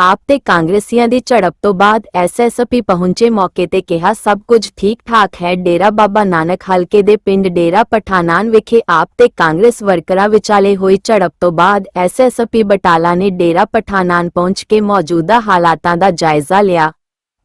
ਆਪ ਤੇ ਕਾਂਗਰਸੀਆਂ ਦੀ ਝੜਪ ਤੋਂ ਬਾਅਦ ਐਸਐਸਪੀ ਪਹੁੰਚੇ ਮੌਕੇ ਤੇ ਕਿਹਾ, ਸਭ ਕੁਝ ਠੀਕ ਠਾਕ ਹੈ, ਡੇਰਾ ਬਾਬਾ ਨਾਨਕ ਹਲਕੇ ਦੇ ਪਿੰਡ ਡੇਰਾ ਪਠਾਨਾਨ ਵਿਖੇ ਆਪ ਤੇ ਕਾਂਗਰਸ ਵਰਕਰਾਂ ਵਿਚਾਲੇ ਹੋਈ ਝੜਪ ਤੋਂ ਬਾਅਦ ਐਸਐਸਪੀ ਬਟਾਲਾ ਨੇ ਡੇਰਾ ਪਠਾਨਾਨ ਪਹੁੰਚ ਕੇ ਮੌਜੂਦਾ ਹਾਲਾਤਾਂ ਦਾ ਜਾਇਜ਼ਾ ਲਿਆ।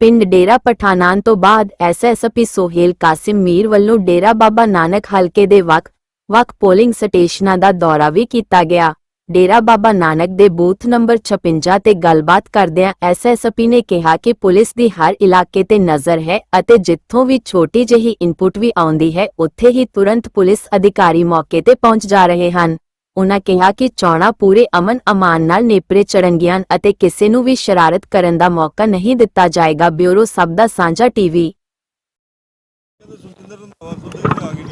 ਪਿੰਡ ਡੇਰਾ ਪਠਾਨਾਨ ਤੋਂ ਬਾਅਦ ਐਸਐਸਪੀ ਸੋਹੇਲ ਕਾਸਿਮ ਮੀਰ ਵੱਲੋਂ ਡੇਰਾ ਬਾਬਾ ਨਾਨਕ ਹਲਕੇ ਦੇ ਵੱਖ ਵੱਖ ਪੋਲਿੰਗ ਸਟੇਸ਼ਨਾਂ ਦਾ ਦੌਰਾ ਵੀ ਕੀਤਾ ਗਿਆ। ਡੇਰਾ ਬਾਬਾ ਨਾਨਕ ਦੇ ਬੂਥ ਨੰਬਰ 56 ਤੇ ਗੱਲਬਾਤ ਕਰਦਿਆਂ ਐਸਐਸਪੀ ਨੇ ਕਿਹਾ ਕਿ ਪੁਲਿਸ ਦੀ ਹਰ ਇਲਾਕੇ ਤੇ ਨਜ਼ਰ ਹੈ ਅਤੇ ਜਿੱਥੋਂ ਵੀ ਛੋਟੀ ਜਿਹੀ ਇਨਪੁਟ ਵੀ ਆਉਂਦੀ ਹੈ ਉੱਥੇ ਹੀ ਤੁਰੰਤ ਪੁਲਿਸ ਅਧਿਕਾਰੀ ਮੌਕੇ ਤੇ ਪਹੁੰਚ ਜਾ ਰਹੇ ਹਨ। ਉਨ੍ਹਾਂ ਕਿਹਾ ਕਿ ਚੋਣਾਂ ਪੂਰੇ ਅਮਨ ਅਮਾਨ ਨਾਲ ਨੇਪਰੇ ਚੜਨਗੀਆਂ ਅਤੇ ਕਿਸੇ ਨੂੰ ਵੀ ਸ਼ਰਾਰਤ ਕਰਨ ਦਾ ਮੌਕਾ ਨਹੀਂ ਦਿੱਤਾ ਜਾਏਗਾ ਬਿਊਰੋ ਸਭ ਦਾ ਸਾਂਝਾ ਟੀਵੀ।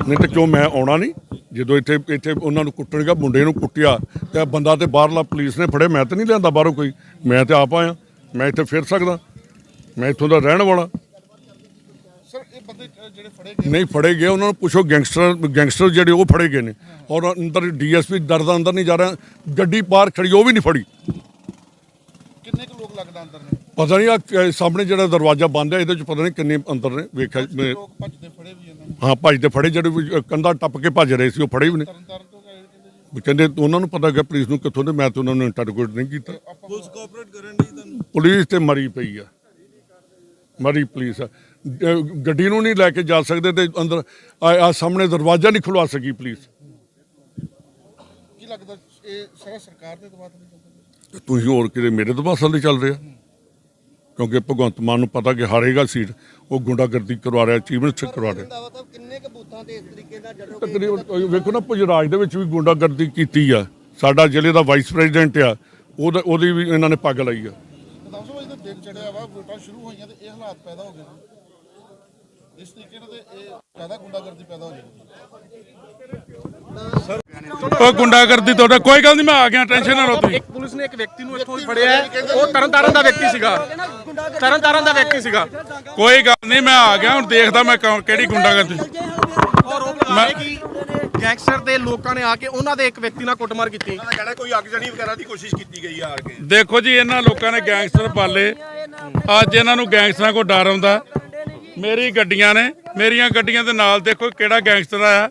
ਤਾਂ ਕਿਉਂ ਮੈਂ ਆਉਣਾ ਨਹੀਂ? ਜਦੋਂ ਇੱਥੇ ਇੱਥੇ ਉਹਨਾਂ ਨੂੰ ਕੁੱਟਣਗਾ ਮੁੰਡੇ ਨੂੰ ਕੁੱਟਿਆ ਤੇ ਬੰਦਾ ਤੇ ਬਾਹਰਲਾ ਪੁਲਿਸ ਨੇ ਫੜੇ ਮੈਂ ਤਾਂ ਨਹੀਂ ਲਿਆਂਦਾ ਬਾਹਰੋਂ ਕੋਈ। ਮੈਂ ਤੇ ਆਪ ਆਇਆ ਮੈਂ ਇੱਥੇ ਫਿਰ ਸਕਦਾ ਮੈਂ ਇੱਥੋਂ ਦਾ ਰਹਿਣ ਵਾਲਾ। ਸਰ ਇਹ ਬੰਦੇ ਅ, ਜਿਹੜੇ ਫੜੇ ਗਏ? ਨਹੀਂ ਫੜੇ ਗਏ ਉਹਨਾਂ ਨੂੰ ਪੁੱਛੋ ਗੈਂਗਸਟਰ ਗੈਂਗਸਟਰ ਜਿਹੜੇ ਉਹ ਫੜੇ ਗਏ ਨੇ। ਔਰ ਅੰਦਰ ਡੀਐਸਪੀ ਡਰਦਾ ਅੰਦਰ ਨਹੀਂ ਜਾ ਰਿਹਾ ਗੱਡੀ ਪਾਰ ਖੜੀ ਉਹ ਵੀ ਨਹੀਂ ਫੜੀ। ਕਿੰਨੇ ਕੁ ਲੋਕ ਲੱਗਦਾ ਅੰਦਰ ਨੇ? ਪਤਾ ਨਹੀਂ ਆ ਸਾਹਮਣੇ ਜਿਹੜਾ ਦਰਵਾਜ਼ਾ ਬੰਦ ਹੈ ਇਹਦੇ ਚ ਪਤਾ ਨਹੀਂ ਕਿੰਨੇ ਅੰਦਰ ਨੇ ਵੇਖਿਆ ਮੈਂ- ਲੋਕ ਭੱਜਦੇ ਫੜੇ ਵੀ ਇਹਨਾਂ ਨੂੰ। ਹਾਂ ਭੱਜਦੇ ਫੜੇ ਜਿਹੜੇ ਕੰਧਾ ਟੱਪ ਕੇ ਭੱਜ ਰਹੇ ਸੀ ਉਹ ਫੜੇ ਵੀ ਨੇ। ਤਰਨ ਤਾਰਨ ਤੋਂ ਗਏ ਕਹਿੰਦੇ ਕਹਿੰਦੇ ਉਹਨਾਂ ਨੂੰ ਪਤਾ ਹੈਗਾ ਪੁਲਿਸ ਨੂੰ ਕਿੱਥੋਂ ਦੇ ਮੈਂ ਤਾਂ ਉਹਨਾਂ ਨੂੰ ਇੰਟਰੋਗੇਟ ਨਹੀਂ ਕੀਤਾ। ਪੁਲਿਸ ਕੋਆਪਰੇਟ ਕਰਨ ਦੀ ਤੁਹਾਨੂੰ ਪੁਲਿਸ ਤੇ ਮਰੀ ਪਈ ਆ। ਮਰੀ ਪੁਲਿਸ ਗੱਡੀ ਨੂੰ ਨਹੀਂ ਲੈ ਕੇ ਜਾ ਸਕਦੇ ਤੇ ਅੰਦਰ ਆ ਸਾਹਮਣੇ ਦਰਵਾਜ਼ਾ ਨਹੀਂ ਖੁਲਵਾ ਸਕੀ ਪੁਲਿਸ। ਕੀ ਲੱਗਦਾ ਇਹ ਸਾਰਾ ਸਰਕਾਰ ਦੇ ਦਬਾਅ ਤੇ ਤੁਸੀਂ ਹੋਰ ਕਿਤੇ ਮੇਰੇ ਦਬਾਅ ਦੇ ਚੱਲ ਰਿਹਾ ਕਿਉਂਕਿ ਭਗਵੰਤ ਮਾਨ ਨੂੰ ਪਤਾ ਕਿ ਹਾਰੇਗਾ ਸੀਟ ਉਹ ਗੁੰਡਾਗਰਦੀ ਕਰਵਾ ਰਿਹਾ ਚੀਫ ਮਿਨਿਸਟਰ ਕਰਵਾ ਰਿਹਾ। ਕਿੰਨੇ ਕ ਬੂਥਾਂ ਤੇ ਇਸ ਤਰੀਕੇ ਨਾਲ ਜਦੋਂ ਤਕਰੀਬਨ ਵੇਖੋ ਨਾ ਪੁਜਰਾਜ ਦੇ ਵਿੱਚ ਵੀ ਗੁੰਡਾਗਰਦੀ ਕੀਤੀ ਆ। ਸਾਡਾ ਜ਼ਿਲ੍ਹੇ ਦਾ ਵਾਈਸ ਪ੍ਰੈਜ਼ੀਡੈਂਟ ਆ, ਉਹਦਾ ਉਹਦੀ ਵੀ ਇਹਨਾਂ ਨੇ ਪੱਗ ਲਾਈ ਆ। ਦਿਨ ਚੜਿਆ ਵਾ, ਵੋਟਾਂ ਸ਼ੁਰੂ ਹੋਈਆਂ ਤੇ ਇਹ ਹਾਲਾਤ ਪੈਦਾ ਹੋ ਗਏ। ਇਸ ਤਰੀਕੇ ਨਾਲ ਤੇ ਇਹ ਜ਼ਿਆਦਾ ਗੁੰਡਾਗਰਦੀ ਪੈਦਾ ਹੋ ਜਾਏਗੀ ਉਹ ਗੁੰਡਾਗਰਦੀ ਤੁਹਾਡਾ ਕੋਈ ਗੱਲ ਨਹੀਂ ਮੈਂ ਆ ਗਿਆ ਟੈਨਸ਼ਨ ਨਾ ਲਓ ਤੁਸੀਂ। ਇੱਕ ਪੁਲਿਸ ਨੇ ਇੱਕ ਵਿਅਕਤੀ ਨੂੰ ਇੱਥੋਂ ਫੜਿਆ ਹੈ। ਉਹ ਤਰਨਤਾਰਨ ਦਾ ਵਿਅਕਤੀ ਸੀਗਾ। ਤਰਨਤਾਰਨ ਦਾ ਵਿਅਕਤੀ ਸੀਗਾ। ਕੋਈ ਗੱਲ ਨਹੀਂ ਮੈਂ ਆ ਗਿਆ ਹੁਣ ਦੇਖਦਾ ਮੈਂ ਕਿਹੜੀ ਗੁੰਡਾਗਰਦੀ। ਕਿ ਗੈਂਗਸਟਰ ਦੇ ਲੋਕਾਂ ਨੇ ਆ ਕੇ ਉਹਨਾਂ ਦੇ ਇੱਕ ਵਿਅਕਤੀ ਨਾਲ ਕੁੱਟਮਾਰ ਕੀਤੀ? ਕਹਿਣਾ ਕੋਈ ਅੱਗਜਣੀ ਵਗੈਰਾ ਦੀ ਕੋਸ਼ਿਸ਼ ਕੀਤੀ ਗਈ ਆ ਆ ਕੇ। ਦੇਖੋ ਜੀ ਇਹਨਾਂ ਲੋਕਾਂ ਨੇ ਗੈਂਗਸਟਰ ਪਾਲੇ। ਅੱਜ ਇਹਨਾਂ ਨੂੰ ਗੈਂਗਸਟਰਾਂ ਕੋ ਡਰ ਆਉਂਦਾ। ਮੇਰੀ ਗੱਡੀਆਂ ਨੇ, ਮੇਰੀਆਂ ਗੱਡੀਆਂ ਦੇ ਨਾਲ ਦੇਖੋ ਕਿਹੜਾ ਗੈਂਗਸਟਰ ਆਇਆ।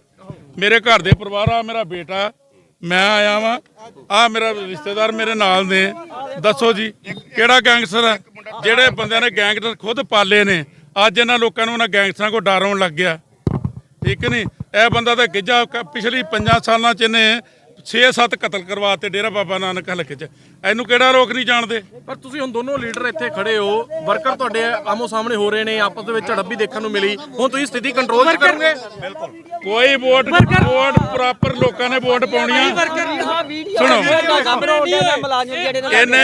ਮੇਰੇ ਘਰ ਦੇ ਪਰਿਵਾਰ ਆ, ਮੇਰਾ ਬੇਟਾ, ਮੈਂ ਆਇਆ ਵਾਂ। ਆ ਮੇਰਾ ਰਿਸ਼ਤੇਦਾਰ ਮੇਰੇ ਨਾਲ ਨੇ। ਦੱਸੋ ਜੀ, ਕਿਹੜਾ ਗੈਂਗਸਟਰ ਹੈ ਜਿਹੜੇ ਬੰਦਿਆਂ ਨੇ ਗੈਂਗਸਟਰ ਖੁਦ ਪਾਲੇ ਨੇ, ਅੱਜ ਇਹਨਾਂ ਲੋਕਾਂ ਨੂੰ ਉਹਨਾਂ ਗੈਂਗਸਟਰਾਂ ਕੋ ਡਰ ਆਉਣ ਲੱਗ ਗਿਆ। ਠੀਕ ਨਹੀਂ? ਇਹ ਬੰਦਾ ਤਾਂ ਗਿੱਜਾ ਪਿਛਲੀ 5 ਸਾਲਾਂ ਚ ਇਹਨੇ 6-7 ਕਤਲ ਕਰਵਾਤੇ ਡੇਰਾ ਬਾਬਾ ਨਾਨਕ ਹਲਕੇ ਚ। ਇਹਨੂੰ ਕਿਹੜਾ ਰੋਕ ਨਹੀਂ ਜਾਣਦੇ? ਪਰ ਤੁਸੀਂ ਹੁਣ ਦੋਨੋਂ ਲੀਡਰ ਇੱਥੇ ਖੜੇ ਹੋ ਵਰਕਰ ਤੁਹਾਡੇ ਆਮੋ ਸਾਹਮਣੇ ਹੋ ਰਹੇ ਨੇ ਆਪਸ ਦੇ ਵਿੱਚ ਝੜਪ ਵੀ ਦੇਖਣ ਨੂੰ ਮਿਲੀ। ਹੁਣ ਤੁਸੀਂ ਸਥਿਤੀ ਕੰਟਰੋਲ 'ਚ ਕਰੋਗੇ? ਕੋਈ ਵੋਟ ਵੋਟ ਪ੍ਰੋਪਰ ਲੋਕਾਂ ਨੇ ਵੋਟ ਪਾਉਣੀਆਂ ਸੁਣੋ। ਇਹਨੇ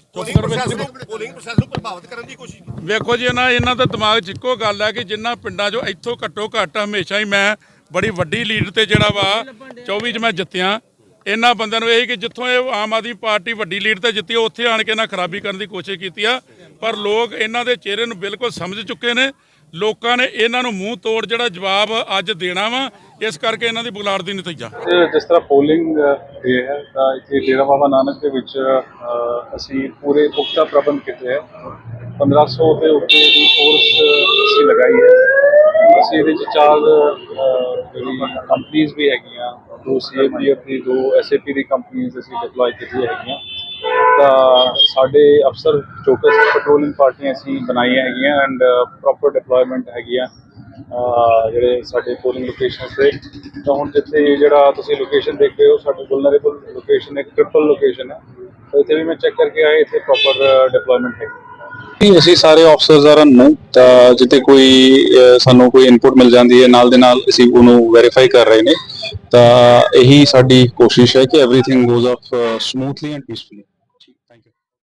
ਪੋਲਿੰਗ ਪ੍ਰੋਸੈਸ ਨੂੰ ਪ੍ਰਭਾਵਿਤ ਕਰਨ ਦੀ ਕੋਸ਼ਿਸ਼ ਕੀਤੀ। ਵੇਖੋ ਜੀ ਇਹਨਾਂ ਇਹਨਾਂ ਦਾ ਦਿਮਾਗ 'ਚ ਇੱਕੋ ਗੱਲ ਹੈ ਕਿ ਜਿੰਨਾ ਪਿੰਡਾਂ 'ਚੋਂ ਇੱਥੋਂ ਘੱਟੋ ਘੱਟ ਹਮੇਸ਼ਾ ਹੀ ਮੈਂ ਬੜੀ ਵੱਡੀ ਲੀਡ ਤੇ ਜਿਹੜਾ ਵਾ 24 'ਚ ਮੈਂ ਜਿੱਤਿਆ। ਇਹਨਾਂ ਬੰਦਿਆਂ ਨੂੰ ਇਹ ਕਿ ਜਿੱਥੋਂ ਇਹ ਆਮ ਆਦਮੀ ਪਾਰਟੀ ਵੱਡੀ ਲੀਡ ਤੇ ਜਿੱਤੀ ਉੱਥੇ ਆਣ ਕੇ ਇਹਨਾਂ ਖਰਾਬੀ ਕਰਨ ਦੀ ਕੋਸ਼ਿਸ਼ ਕੀਤੀ ਆ। ਪਰ ਲੋਕ ਇਹਨਾਂ ਦੇ ਚਿਹਰੇ ਨੂੰ ਬਿਲਕੁਲ ਸਮਝ ਚੁੱਕੇ ਨੇ ਲੋਕਾਂ ਨੇ ਇਹਨਾਂ ਨੂੰ ਮੂੰਹ ਤੋੜ ਜਿਹੜਾ ਜਵਾਬ ਅੱਜ ਦੇਣਾ ਵਾ, ਇਸ ਕਰਕੇ ਇਹਨਾਂ ਦੀ ਬੁਲਾੜ ਦੀ ਨਤੀਜਾ ਜਿਸ ਤਰ੍ਹਾਂ ਪੋਲਿੰਗ ਡੇ ਹੈ, ਤਾਂ ਇੱਥੇ ਡੇਰਾ ਬਾਬਾ ਨਾਨਕ ਦੇ ਵਿੱਚ ਅਸੀਂ ਪੂਰੇ ਪੁਖਤਾ ਪ੍ਰਬੰਧ ਕੀਤੇ ਹੈ। 1500 ਦੇ ਉੱਤੇ ਦੀ ਫੋਰਸ ਅਸੀਂ ਲਗਾਈ ਹੈ। ਅਸੀਂ ਇਹਦੇ ਵਿੱਚ ਚਾਰ ਜਿਹੜੀ ਕੰਪਨੀਆਂ ਵੀ ਹੈਗੀਆਂ, ਦੋ ਸੀਏਪੀਐਫ ਦੀ ਦੋ ਐਸਏਪੀ ਦੀ ਕੰਪਨੀਆਂ ਅਸੀਂ ਡਿਪਲੋਏ ਕੀਤੀਆਂ ਹੈਗੀਆਂ। ਤਾਂ ਸਾਡੇ ਅਫਸਰ ਚੌਕਸ ਪੈਟਰੋਲਿੰਗ ਪਾਰਟੀਆਂ ਅਸੀਂ ਬਣਾਈਆਂ ਹੈਗੀਆਂ ਐਂਡ ਪ੍ਰੋਪਰ ਡਿਪਲੋਇਮੈਂਟ ਹੈਗੀਆਂ ਅਹ ਜਿਹੜੇ ਸਾਡੇ ਪੋਲਿੰਗ ਲੋਕੇਸ਼ਨ ਤੇ ਤਾਂ ਹੁਣ ਜਿੱਥੇ ਜਿਹੜਾ ਤੁਸੀਂ ਲੋਕੇਸ਼ਨ ਦੇਖ ਰਹੇ ਹੋ ਸਾਡੀ ਵਲਨਰੇਬਲ ਲੋਕੇਸ਼ਨ ਇੱਕ ਟ੍ਰਿਪਲ ਲੋਕੇਸ਼ਨ ਹੈ ਤਾਂ ਇੱਥੇ ਵੀ ਮੈਂ ਚੈੱਕ ਕਰਕੇ ਆਇਆ ਇੱਥੇ ਪ੍ਰੋਪਰ ਡਿਪਲੋਇਮੈਂਟ ਹੈ ਜੀ, ਅਸੀਂ ਸਾਰੇ ਆਫਸਰਸ ਆ ਰਨ ਨੂੰ ਤਾਂ ਜਿੱਤੇ ਕੋਈ ਅਹ, ਸਾਨੂੰ ਕੋਈ ਇਨਪੁਟ ਮਿਲ ਜਾਂਦੀ ਹੈ ਨਾਲ ਦੇ ਨਾਲ ਅਸੀਂ ਉਹਨੂੰ ਵੈਰੀਫਾਈ ਕਰ ਰਹੇ ਨੇ ਤਾਂ ਇਹੀ ਸਾਡੀ ਕੋਸ਼ਿਸ਼ ਹੈ ਕਿ everything goes off smoothly and peacefully